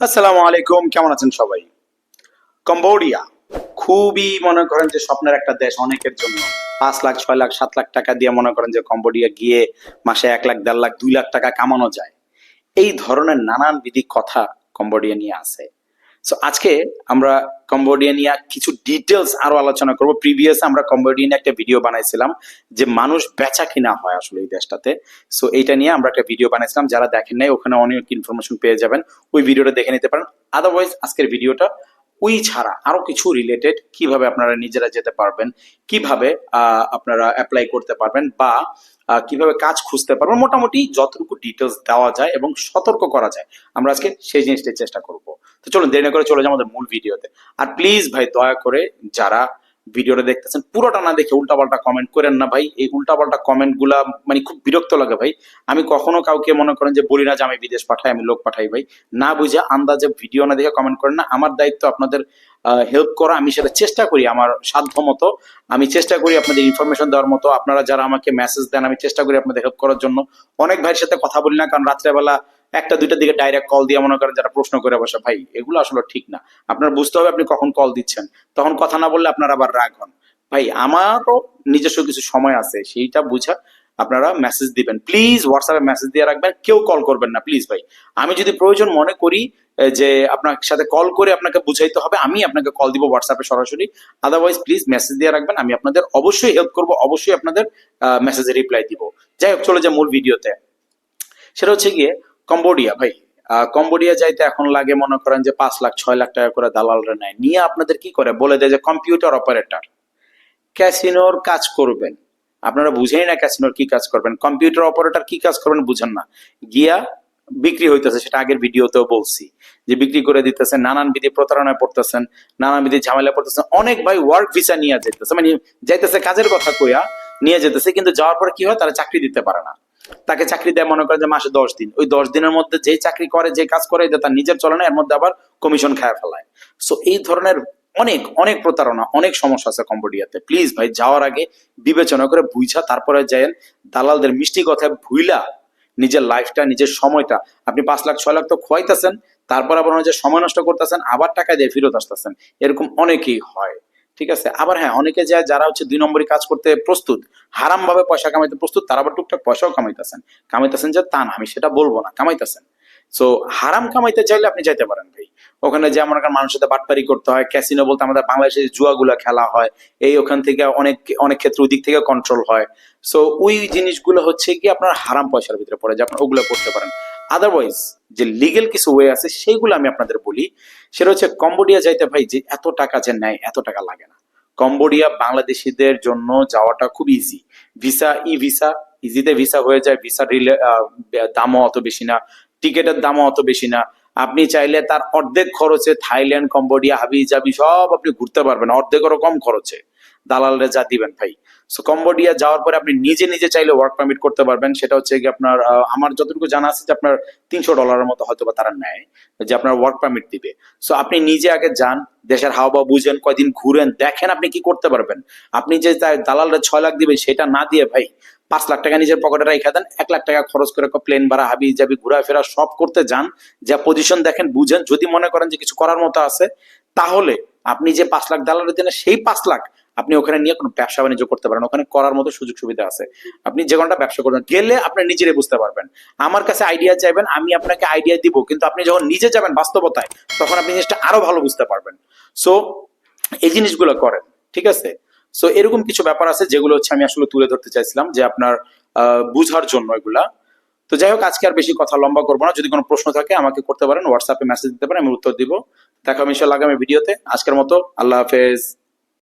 আসসালামু আলাইকুম, কেমন আছেন সবাই? কম্বোডিয়া, খুবই মনে করেন যে স্বপ্নের একটা দেশ অনেকের জন্য। পাঁচ লাখ, ছয় লাখ, সাত লাখ টাকা দিয়ে মনে করেন যে কম্বোডিয়া গিয়ে মাসে এক লাখ, দেড় লাখ, দুই লাখ টাকা কামানো যায়। এই ধরনের নানান বিধি কথা কম্বোডিয়া নিয়ে আছে। সো আজকে আমরা কম্বোডিয়া নিয়ে কিছু ডিটেলস আরও আলোচনা করব। প্রিভিয়াস আমরা কম্বোডিয়া নিয়ে একটা ভিডিও বানাইছিলাম যে মানুষ বেচা কিনা হয় আসলে এই দেশটাতে। সো এইটা নিয়ে আমরা একটা ভিডিও বানাইছিলাম। যারা দেখেন নাই, ওখানে অনেক ইনফরমেশন পেয়ে যাবেন। ওই ভিডিওটা দেখে নিতে পারেন। আদারওয়াইজ আজকের ভিডিওটা ওই ছাড়া আরও কিছু রিলেটেড কীভাবে আপনারা নিজেরা যেতে পারবেন, কীভাবে আপনারা অ্যাপ্লাই করতে পারবেন বা কীভাবে কাজ খুঁজতে পারবেন, মোটামুটি যতটুকু ডিটেলস দেওয়া যায় এবং সতর্ক করা যায়। আমরা আজকে সেই জিনিসটাই চেষ্টা করব। তো চলুন, দেরি না করে চলে যাই আমাদের মূল ভিডিওতে। আর প্লিজ ভাই, দয়া করে যারা ভিডিওটা দেখতেছেন, পুরোটা না দেখে উল্টাপাল্টা কমেন্ট করেন না ভাই। এই উল্টাপাল্টা কমেন্টগুলা মানে খুব বিরক্ত লাগে ভাই। আমি কখনো কাউকে মনে করেন যে বলি না যে আমি বিদেশ পাঠাই, আমি লোক পাঠাই ভাই। না বুঝে আন্দাজে ভিডিও না দেখে কমেন্ট করেন না। আমার দায়িত্ব আপনাদের হেল্প করা। আমি সেটা চেষ্টা করি আমার সাধ্য মতো। আমি চেষ্টা করি আপনাদের ইনফরমেশন দেওয়ার মতো। আপনারা যারা আমাকে মেসেজ দেন, আমি চেষ্টা করি আপনাদের হেল্প করার জন্য। অনেক ভাইয়ের সাথে কথা বলি না, কারণ রাত্রেবেলা একটা দুইটার দিকে ডাইরেক্ট কল দিয়ে মনে করেন যারা প্রশ্ন করে বসে, ভাই, এগুলো আসলে ঠিক না। আপনার বুঝতে হবে আপনি কখন কল দিচ্ছেন। তখন কথা না বললে আপনার আবার রাগ হন। ভাই, আমারও নিজস্ব কিছু সময় আছে, সেইটা বুঝা আপনারা মেসেজ দিবেন। প্লিজ হোয়াটসঅ্যাপে মেসেজ দিয়ে রাখবেন, কেউ কল করবেন না। প্লিজ ভাই, আমি যদি প্রয়োজন মনে করি যে আপনার সাথে কল করে আপনাকে বুঝাইতে হবে, আমি আপনাকে কল দিব হোয়াটসঅ্যাপে সরাসরি। আদারওয়াইজ প্লিজ মেসেজ দিয়ে রাখবেন, আমি আপনাদের অবশ্যই হেল্প করব, অবশ্যই আপনাদের মেসেজে রিপ্লাই দিব। যাই হোক, চলে যায় মূল ভিডিওতে সেটা হচ্ছে গিয়ে কম্বোডিয়া, ভাই। কম্বোডিয়া যাইতে এখন লাগে মনে করেন যে পাঁচ লাখ, ছয় লাখ টাকা করে দালালরা নেয়। নিয়ে আপনাদের কি করে? বলে দেয় যে কম্পিউটার অপারেটর ক্যাসিনোর কাজ করবেন। আপনারা বুঝেই না ক্যাসিনোর কি কাজ করবেন। কম্পিউটার অপারেটর কি কাজ করবেন বুঝেন না। গিয়া বিক্রি হইতেছে, সেটা আগের ভিডিওতেও বলছি। যে বিক্রি করে দিতেছেন, নানান বিধি প্রতারণায় পড়তেছেন, নানান বিধি ঝামেলা পড়তেছেন। অনেক ভাই ওয়ার্ক ভিসা নিয়ে যেতেছে মানে যাইতেছে কাজের কথা কইয়া, নিয়ে যেতেছে কিন্তু যাওয়ার পর কি হয়? তারা চাকরি দিতে পারে না। তাকে চাকরি দেয়, মনে করে যে মাসে দশ দিন। ওই দশ দিনের মধ্যে যে চাকরি করে, যে কাজ করে, এটা তার নিজের চলে না, এর মধ্যে আবার কমিশন খায় ফেলায়। সো এই ধরনের অনেক অনেক প্রতারণা, অনেক সমস্যা আছে কম্বোডিয়াতে। প্লিজ ভাই, যাওয়ার আগে বিবেচনা করে বুঝা, তারপরে যায়েন দালালদের মিষ্টি কথায় ভুইলা নিজের লাইফটা নিজের সময়টা। আপনি পাঁচ লাখ, ছয় লাখ তো খোয়াইতেছেন, তারপর আবার যে সময় নষ্ট করতেছেন, আবার টাকা দিয়ে ফেরত আসতেছেন। এরকম অনেকেই হয়। ঠিক আছে? আবার হ্যাঁ অনেকে যায়, যারা হচ্ছে দুই নম্বরই কাজ করতে প্রস্তুত হারাম ভাবে পয়সা কামাইতে প্রস্তুত, তারা আবার টুকটাক পয়সাও কামাইতেছেন। কামাইতেছেন যে, তা না, আমি সেটা বলব না। কামাইতেছেন। সো হারাম কামাইতে চাইলে আপনি যাইতে পারেন ভাই। ওখানে যে করেন, মানুষের সাথে বাটপারি করতে হয় ক্যাসিনো বলতে আমাদের বাংলাদেশে জুয়াগুলা খেলা হয়, এই ওখান থেকে অনেক অনেক ক্ষেত্রে ওই দিক থেকে কন্ট্রোল হয়। সো ওই জিনিসগুলো হচ্ছে কি আপনার হারাম পয়সার ভিতরে পড়ে যে আপনার ওগুলো করতে পারেন। আদারওয়াইজ যে লিগেল কিছু ওয়ে আছে, সেইগুলো আমি আপনাদের বলি। সেটা হচ্ছে কম্বোডিয়া যাইতে ভাই, যে এত টাকা যে নেয়, এত টাকা লাগে না। কম্বোডিয়া বাংলাদেশিদের জন্য যাওয়াটা খুব ইজি ভিসা ই ভিসা ইজিতে ভিসা হয়ে যায়। ভিসা রিলে দামও অত বেশি না। টিকেটের দামও অত বেশি না। আপনি চাইলে তার অর্ধেক খরচে থাইল্যান্ড, কম্বোডিয়া হাবি জাবি সব আপনি ঘুরতে পারবেন। অর্ধেকেরও কম খরচে। দালালরা যা দিবেন, ভাই। সো কম্বোডিয়া যাওয়ার পরে আপনি নিজে নিজে চাইলে ওয়ার্ক পারমিট করতে পারবেন। সেটা হচ্ছে কি আপনার আমার যতটুকু জানা আছে যে আপনার তিনশো ডলারের মতো হয়তো বা তারা নেয়, যে আপনার ওয়ার্ক পারমিট দিবে। সো আপনি নিজে আগে যান, দেশের হাওয়া বুঝেন, কয়দিন ঘুরেন, দেখেন আপনি কি করতে পারবেন। আপনি যে দালালরা ছয় লাখ দিবে, সেটা না দিয়ে ভাই, পাঁচ লাখ টাকা নিজের পকেটে রেখে দেন, এক লাখ টাকা খরচ করে প্লেন ভাড়া হাবি যাবি ঘোরাফেরা সব করতে যান, যা পজিশন দেখেন, বুঝেন। যদি মনে করেন যে কিছু করার মতো আছে, তাহলে আপনি যে পাঁচ লাখ দালালের দিনে সেই পাঁচ লাখ আপনি ওখানে নিয়ে কোনো ব্যবসা বাণিজ্য করতে পারেন, ওখানে করার মতো সুযোগ সুবিধা আছে। আপনি যে কোনটা ব্যবসা করবেন, গেলে আপনি নিজেরাই বুঝতে পারবেন। আমার কাছে আইডিয়া চাইবেন, আমি আপনাকে আইডিয়া দিব, কিন্তু আপনি যখন নিজে যাবেন বাস্তবতায়, তখন আপনি জিনিসটা আরও ভালো বুঝতে পারবেন। সো এই জিনিসগুলো করেন, ঠিক আছে? সো এরকম কিছু ব্যাপার আছে যেগুলো হচ্ছে আমি আসলে তুলে ধরতে চাইছিলাম, যে আপনার বুঝার জন্য এগুলা। তো যাই হোক, আজকে আর বেশি কথা লম্বা করব না। যদি কোনো প্রশ্ন থাকে, আমাকে করতে পারেন হোয়াটসঅ্যাপে মেসেজ দিতে পারেন, আমি উত্তর দিব। দেখা হবে ইনশাল্লাহ আগামী ভিডিওতে। আজকের মতো আল্লাহ হাফেজ।